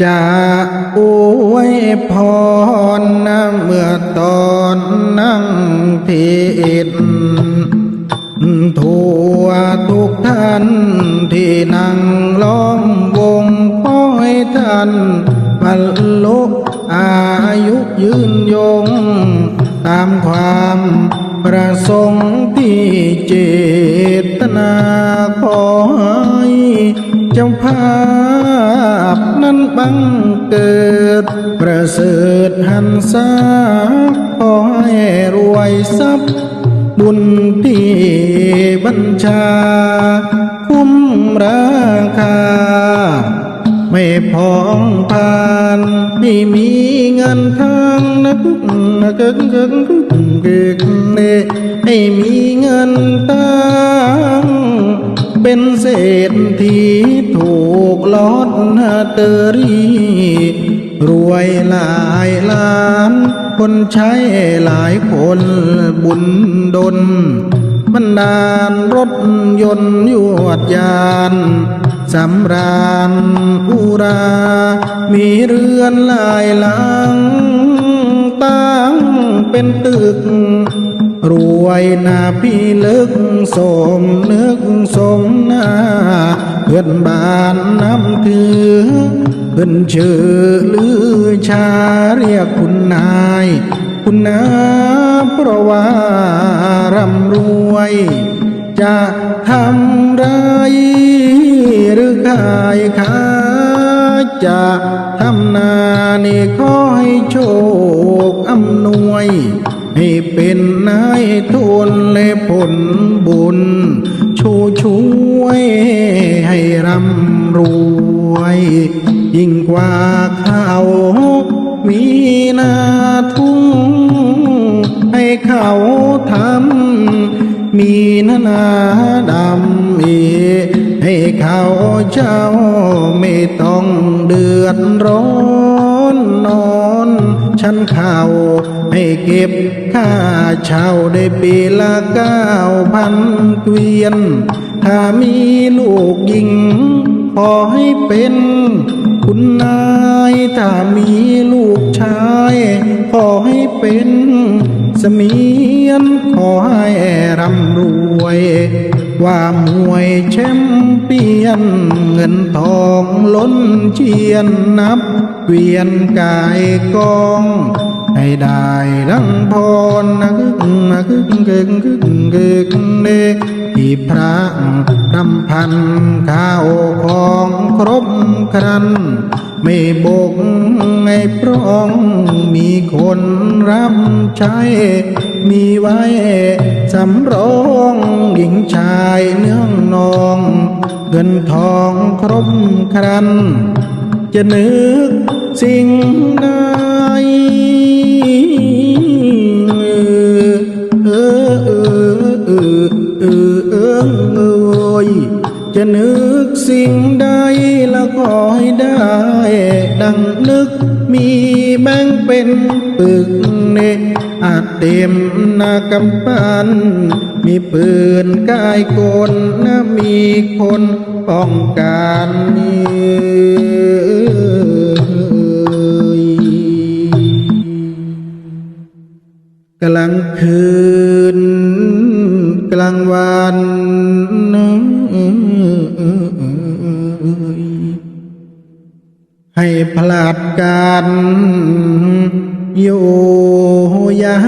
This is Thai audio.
จะอวยพรนะเมื่อตอนนั่งเทศทั่วทุกท่านที่นั่งล้อมวงขอให้ท่านบรรลุอายุยืนยง ตามความประสงค์ที่เจตนาขอ เจ้าภาพนั้นบังเกิด ประเสริฐหันษาขอให้รวยทรัพย์ บุญที่บัญชา คุ้มราคา ไม่พองผ่านไม่มีเงินทางนักนักกึกกึกกึกกึกเนให้มีเงินทาง เป็นเศรษฐีถูกลอตเตอรี่ รวยหลายล้าน คนใช้หลายคนบุญดลบรรดาลรถยนต์ยวดยานสำราญอุรา มีเรือนหลายหลังตั้งเป็นตึก รวยนาพี่ลึกสมนึกสมนาเพื่อนบ้านน้ำถือเพื่อนชื่อลือชาเรียกคุณนาย คุณนาเพราะว่าร่ำรวย จะทำไรหรือขายขาจะทำนานี่ขอให้โชคอำนวย ให้เป็นนายทุนและผลบุญ ชูช่วยให้ร่ำรวย ยิ่งกว่าเขามีนาทุ่ง ให้เขาทำมีนานาดำอีให้เขาเจ้าไม่ต้องเดือดร้อนนอน ฉันข่าวให้เก็บค่าเช่าได้ปีละเก้าพันเกวียน ถ้ามีลูกหญิง ขอให้เป็นคุณนาย ถ้ามีลูกชาย ขอให้เป็นสมียนขอให้ร่ำรวย ว่ามวยแชมเปี้ยน เงินทองล้นเชียนนับ เวียนกายกอง ให้ได้ดังพรนะกึกนะกึกกึกกึกกึกเนที่พระรำพันข้าวของครบครัน ไม่บกไม่พร้องมีคนรับใช้ มีไว้สำรองหญิงชายเนื้องนอง เงินทองครบครัน จะนึกสิ่งใดเออเออเออเออเออเอยจะนึกสิ่งใดแล้วขอให้ได้ ดังนึกมีแบ่งเป็นปึกเนอาจเต็มหน้ากำปั้นมีปืนกายกลนะมีคนป้องกัน คืน กลางวันให้พลาดกันอยู่ยา